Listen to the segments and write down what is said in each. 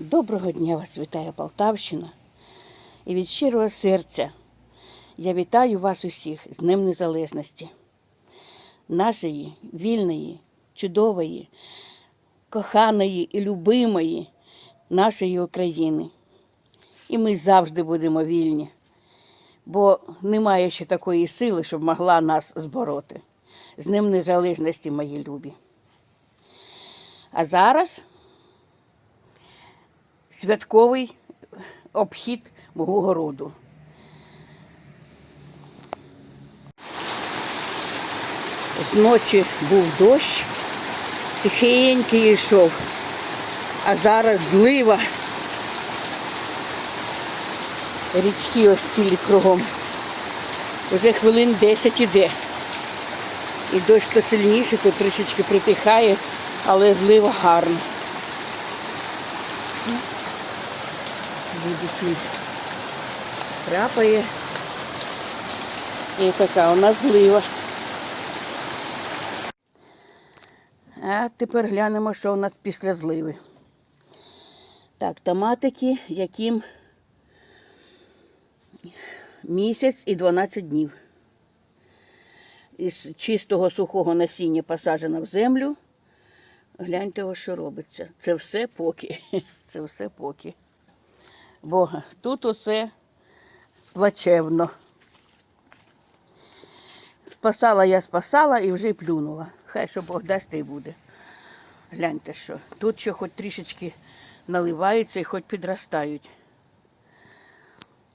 Доброго дня вас вітає Полтавщина. І від щирого серця я вітаю вас усіх з Днем Незалежності, нашої вільної, чудової, коханої і любимої нашої України. І ми завжди будемо вільні, бо немає ще такої сили, щоб могла нас збороти. З Днем Незалежності, мої любі. А зараз святковий обхід мого городу. Зночі був дощ, тихенький йшов, а зараз злива. Річки ось цілі кругом. Уже хвилин 10 іде. І дощ то сильніше, то трішечки притихає, але злива гарна. Звідусіль крапає. І така у нас злива. А тепер глянемо, що у нас після зливи. Так, томатики, яким місяць і 12 днів. Із чистого сухого насіння посаджено в землю. Гляньте, що робиться. Це все поки. Це все поки. Бо тут усе плачевно. Спасала я спасала і вже плюнула. Хай що Бог дасть, й буде. Гляньте що. Тут ще хоч трішечки наливаються і хоч підростають.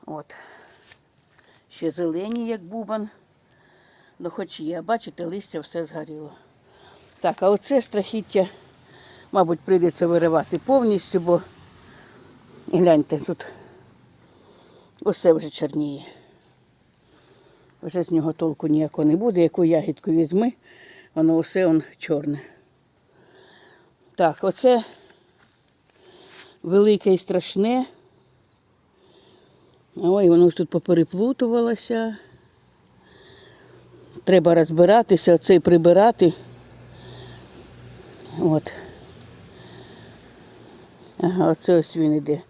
От. Ще зелені, як бубан. Ну хоч є, бачите, листя все згоріло. Так, а оце страхіття, мабуть, прийдеться виривати повністю, бо гляньте, тут усе вже чорніє. Вже з нього толку ніякого не буде. Яку ягідку візьми, воно усе он чорне. Так, оце велике і страшне. Ой, воно тут попереплутувалося. Треба розбиратися, оцей прибирати. От. Ага, оце ось він іде.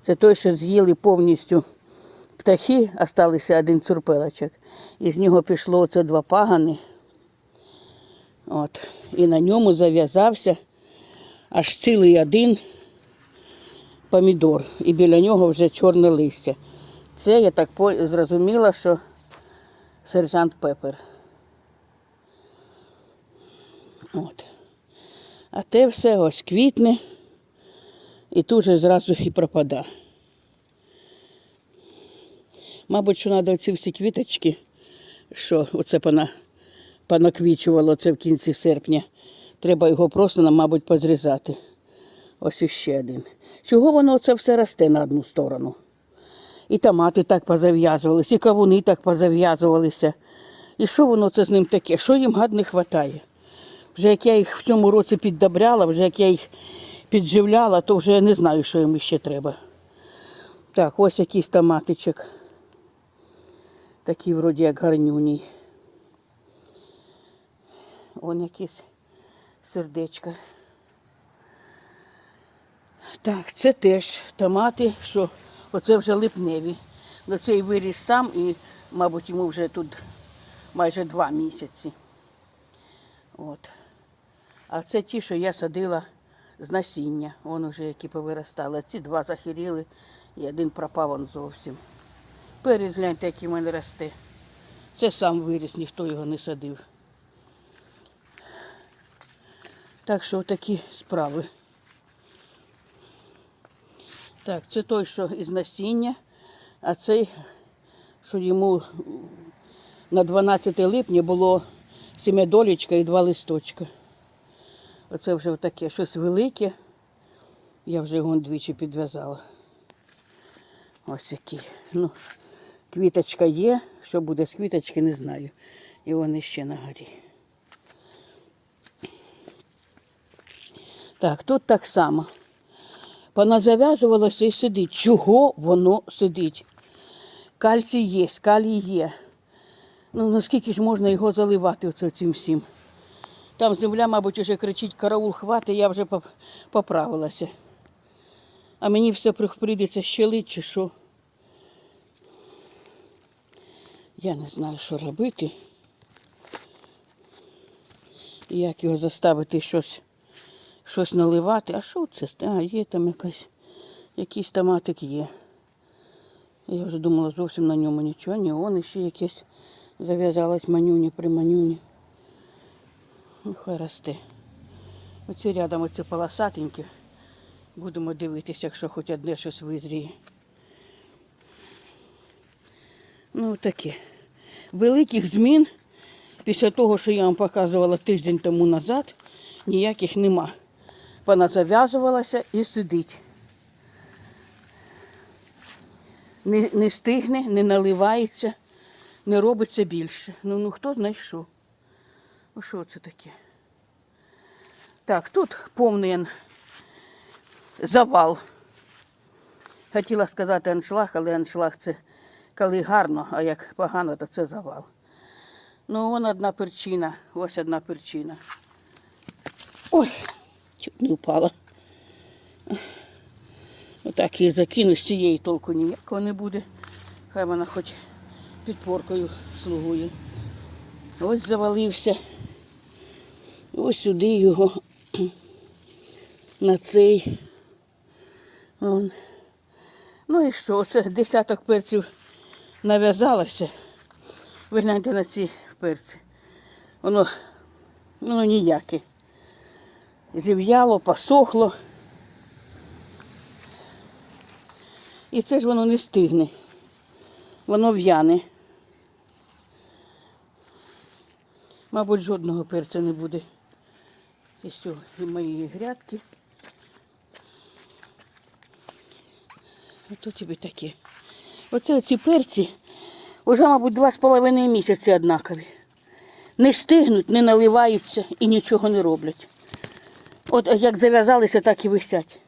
Це той, що з'їли повністю птахи, осталися один цурпелочок. І з нього пішло оце два пагани. От. І на ньому зав'язався аж цілий один помідор. І біля нього вже чорне листя. Це я так зрозуміла, що сержант Пепер. От. А те все ось квітне і тут же зразу і пропада. Мабуть, що треба оці всі квіточки, що оце пона, понаквічувало це в кінці серпня. Треба його просто, мабуть, позрізати. Ось іще один. Чого воно це все росте на одну сторону? І томати так позав'язувалися, і кавуни так позав'язувалися. І що воно це з ним таке? Що їм гад не вистачає? Вже як я їх в цьому році піддобряла, вже як я їх підживляла, то вже я не знаю, що їм ще треба. Так, ось якийсь томатичок. Такий вроді як гарнюній. Вон якісь сердечка. Так, це теж томати, що оце вже липневі. До цей виріс сам і, мабуть, йому вже тут майже два місяці. От. А це ті, що я садила з насіння. Вон уже які повиростали. Ці два захиріли і один пропав он зовсім. Перець, гляньте, який в мене росте. Це сам виріс, ніхто його не садив. Так що такі справи. Так, це той, що із насіння, а цей, що йому на 12 липня було сім'ядолічка і два листочка. Оце вже таке щось велике. Я вже його двічі підв'язала. Ось який. Ну, квіточка є. Що буде з квіточки, не знаю. І вони ще на горі. Так, тут так само. Поназав'язувалося і сидить. Чого воно сидить? Кальцій є, калій є. Ну наскільки ж можна його заливати оце цим всім? Там земля, мабуть, вже кричить караул, хвати, я вже поправилася. А мені все при- прийдеться щелить чи що. Я не знаю, що робити. Як його заставити щось, щось наливати. А що це? А, є там якась, якийсь томатик є. Я вже думала зовсім на ньому нічого, ні, он ще якесь зав'язалось манюні при манюні. Ну, хай росте. Оці рядом оці полосатенькі. Будемо дивитися, якщо хоч одне щось визріє. Ну, таке. Великих змін після того, що я вам показувала тиждень тому назад, ніяких нема. Вона зав'язувалася і сидить. Не, не стигне, не наливається, не робиться більше. Ну, ну хто знайшов? Ну що це таке? Так, тут повний завал. Хотіла сказати аншлаг, але аншлаг це коли гарно, а як погано, то це завал. Ну, вон одна причина, ось одна причина. Ой, чуть не впала. Отак її закину, з цієї толку ніякого не буде. Хай вона хоч підпоркою слугує. Ось завалився. Ось сюди його на цей. Вон. Ну і що? Це десяток перців нав'язалося. Ви гляньте на ці перці. Воно, воно ніяке. Зів'яло, посохло. І це ж воно не стигне. Воно в'яне. Мабуть, жодного перця не буде цього з моєї грядки. Ото тобі таке. Оце оці перці вже, мабуть, два з половиною місяці однакові. Не стигнуть, не наливаються і нічого не роблять. От як зав'язалися, так і висять.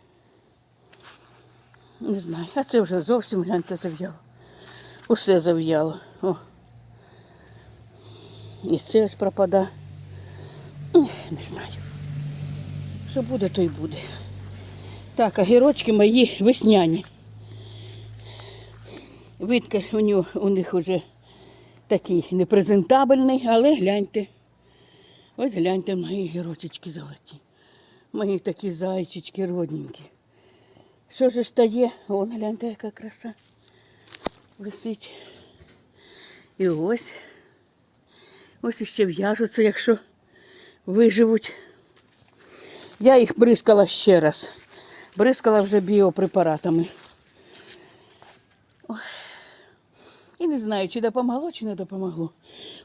Не знаю, а це вже зовсім гляньте зав'яло. Усе зав'яло. О. І це ось пропада. Ех, Не знаю. Що буде, то й буде. Так, огірочки мої весняні. Видка у, нього, у них вже такий непрезентабельний, але гляньте. Ось гляньте мої гірочечки золоті. Мої такі зайчички родненькі. Що ж стає? Вон гляньте, яка краса. Висить. І ось. Ось іще в'яжуться, якщо виживуть. Я їх бризкала ще раз. Бризкала вже біопрепаратами. І не знаю, чи допомогло, чи не допомогло.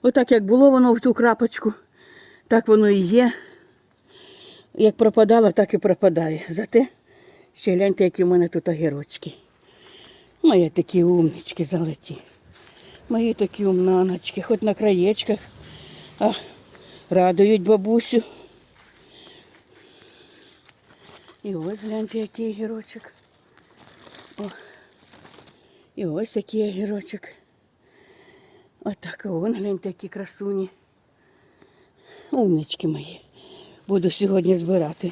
Отак як було воно в ту крапочку, так воно і є. Як пропадало, так і пропадає. Зате ще гляньте, які в мене тут огірочки. Мої такі умнички залеті. Мої такі умнаночки, хоч на краєчках. А радують бабусю. І ось гляньте, який огірочок. О. І ось який огірочок. Отак, вон гляньте, які красуні. Умнички мої. Буду сьогодні збирати.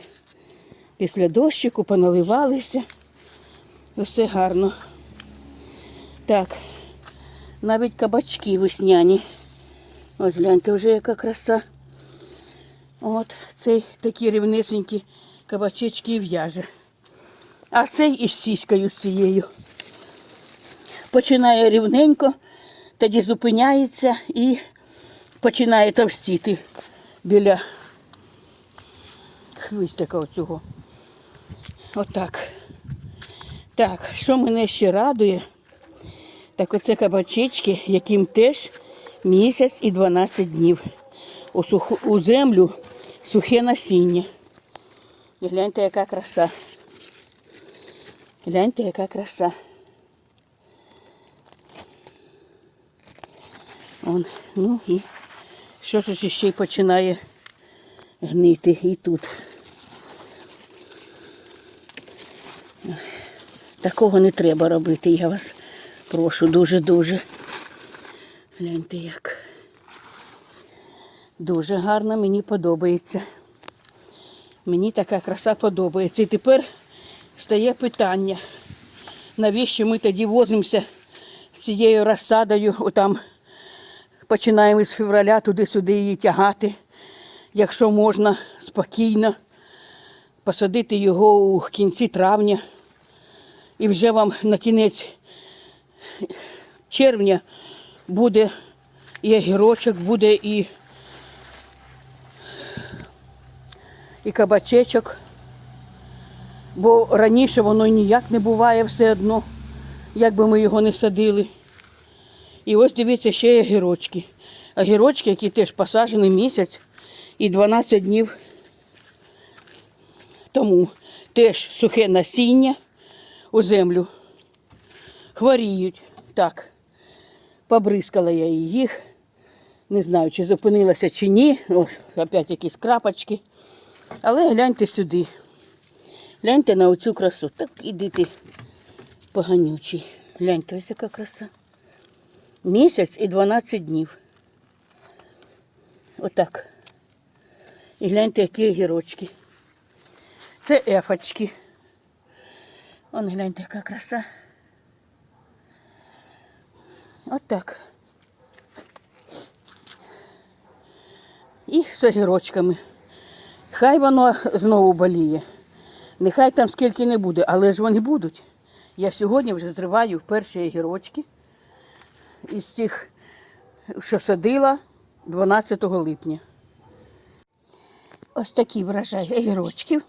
Після дощику поналивалися. Все гарно. Так, навіть кабачки весняні. Ось гляньте, вже яка краса. От цей такі рівнесенькі кабачечки і в'яже. А цей із сіською з цією. Починає рівненько, тоді зупиняється і починає товстіти біля хвистика оцього. Отак. Так, що мене ще радує, так оце кабачечки, яким теж місяць і 12 днів. У, землю сухе насіння. І гляньте, яка краса. Гляньте, яка краса. Он, ну і що ж ще й починає гнити і тут. Такого не треба робити, я вас прошу дуже-дуже. Гляньте як. Дуже гарно, мені подобається. Мені така краса подобається. І тепер стає питання, навіщо ми тоді возимося з цією розсадою, отам починаємо з февраля туди-сюди її тягати, якщо можна спокійно посадити його у кінці травня. І вже вам на кінець червня буде і огірочок, буде і, і кабачечок. Бо раніше воно ніяк не буває все одно, як би ми його не садили. І ось дивіться, ще є огірочки. Огірочки, які теж посаджені місяць і 12 днів тому. Теж сухе насіння у землю. Хворіють. Так. Побризкала я їх. Не знаю, чи зупинилася, чи ні. Ось, опять якісь крапочки. Але гляньте сюди. Гляньте на оцю красу. Так іди ти поганючий. Гляньте, ось яка краса. Місяць і 12 днів. Отак. І гляньте, які огірочки. Це ефочки. Вон гляньте, яка краса. Отак. І з огірочками. Хай воно знову боліє. Нехай там скільки не буде, але ж вони будуть. Я сьогодні вже зриваю перші огірочки із тих, що садила 12 липня. Ось такий врожай огірочків.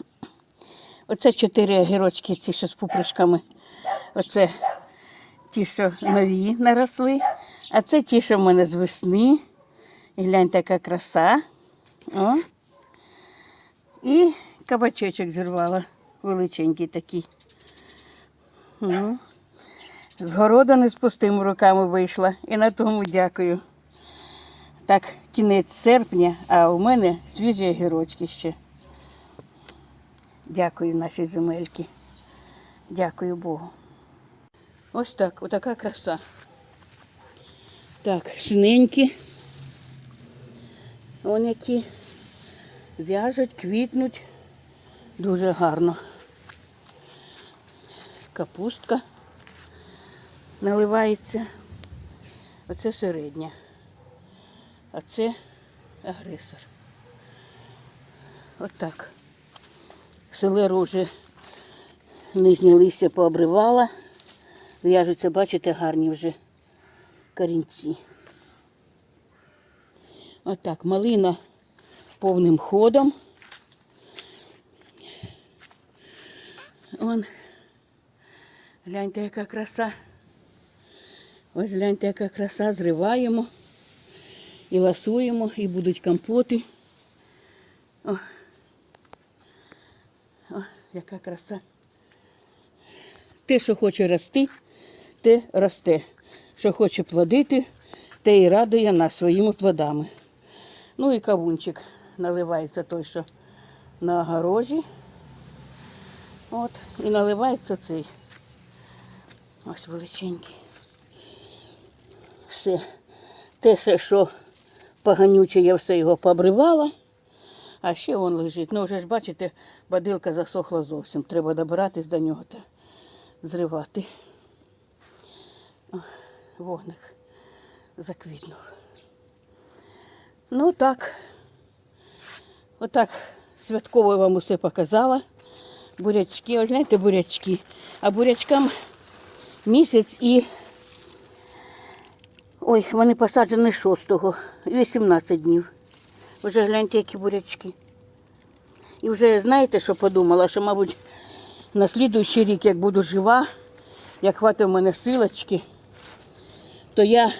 Оце чотири огірочки, ці що з пупришками. Оце ті, що нові наросли. А це ті, що в мене з весни. І гляньте, яка краса. О. І кабачечок зірвала. Величенький такий. Ну, З города не з пустими руками вийшла. І на тому дякую. Так, кінець серпня, а у мене свіжі огірочки ще. Дякую нашій земельки. Дякую Богу. Ось так, отака краса. Так, шиненькі. Вон які в'яжуть, квітнуть. Дуже гарно. Капустка наливається. Оце середня. А це агресор. Отак. Селеру вже нижнє листя пообривала. В'яжуться, бачите, гарні вже корінці. Отак, малина повним ходом. Вон, гляньте, яка краса. Ось гляньте, яка краса, зриваємо і ласуємо, і будуть компоти. О, О яка краса. Те, що хоче рости, те росте. Що хоче плодити, те і радує нас своїми плодами. Ну і кавунчик наливається той, що на огорожі. От, і наливається цей. Ось величенький. Все. Те, що поганюче, я все його побривала. А ще він лежить. Ну, вже ж бачите, бадилка засохла зовсім. Треба добиратись до нього та зривати. Вогник заквітнув. Ну так. Отак святково вам усе показала. Бурячки, ось знаєте, бурячки. А бурячкам місяць і. Ой, вони посаджені 6-го, 18 днів. Вже гляньте, які бурячки. І вже знаєте, що подумала, що, мабуть, на слідуючий рік, як буду жива, як хватить в мене силочки, то я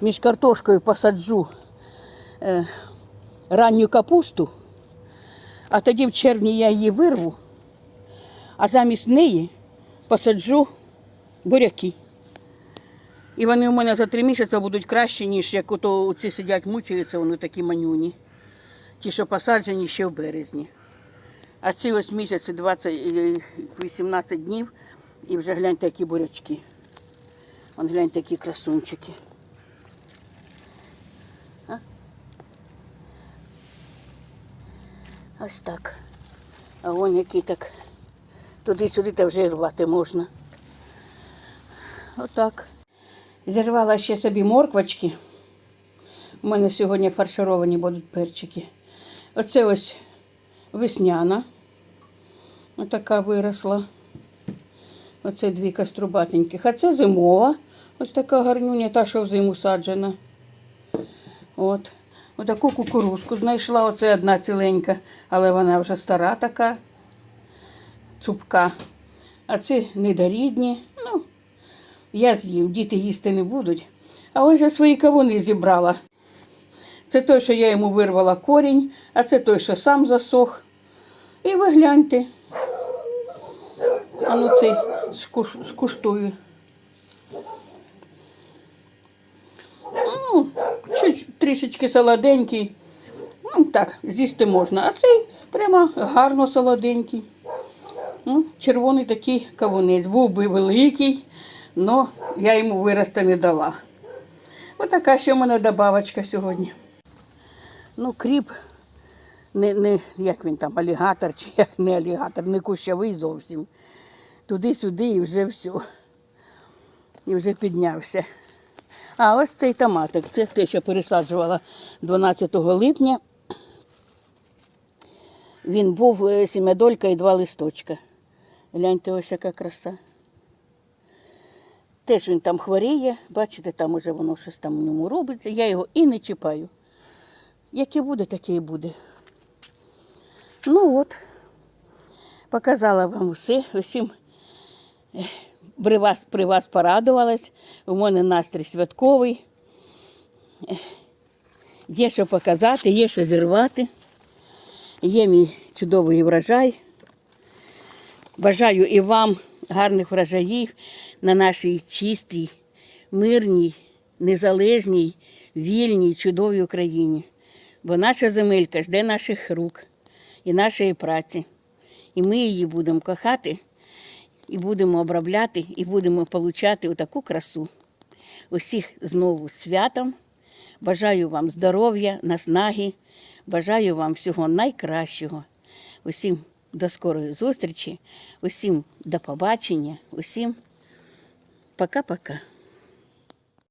між картошкою посаджу е, ранню капусту, а тоді в червні я її вирву, а замість неї посаджу буряки. І вони у мене за три місяці будуть кращі, ніж як ото ці сидять, мучаються, вони такі манюні. Ті, що посаджені ще в березні. А ці ось місяці 20, е, 18 днів і вже гляньте, які бурячки. Вон гляньте, які красунчики. Ось так. А вон який так Туди-сюди та вже рвати можна. Отак. Зірвала ще собі морквочки. У мене сьогодні фаршировані будуть перчики. Оце ось весняна. Отака виросла. Оце дві каструбатеньких. А це зимова. Ось така гарнюня, та, що в зиму саджена. От. Отаку кукурузку знайшла. Оце одна ціленька, але вона вже стара така, цупка. А це недорідні. Ну, я з'їм, діти їсти не будуть. А ось я свої кавуни зібрала. Це той, що я йому вирвала корінь, а це той, що сам засох. І ви гляньте. А ну цей скуш- скуштую. Ну, трішечки солоденький. Ну, так, з'їсти можна. А цей прямо гарно солоденький. Ну, червоний такий кавунець. Був би великий, але я йому вирости не дала. Отака ще в мене добавочка сьогодні. Ну, кріп, не, не, як він там, алігатор, чи як не алігатор, не кущовий зовсім. Туди-сюди і вже все. І вже піднявся. А ось цей томатик. Це те, що пересаджувала 12 липня. Він був е, сім'ядолька і два листочка. Гляньте, ось яка краса. Теж він там хворіє, бачите, там уже воно щось там у ньому робиться. Я його і не чіпаю. Яке буде, таке і буде. Ну от, показала вам усе, усім при вас, при вас порадувалась. У мене настрій святковий. Є що показати, є що зірвати. Є мій чудовий врожай. Бажаю і вам гарних врожаїв на нашій чистій, мирній, незалежній, вільній, чудовій Україні. Бо наша земелька жде наших рук і нашої праці. І ми її будемо кохати, і будемо обробляти, і будемо отримати таку красу. Усіх знову святом. Бажаю вам здоров'я, наснаги, бажаю вам всього найкращого. Усім до скорої зустрічі, усім до побачення, усім пока-пока.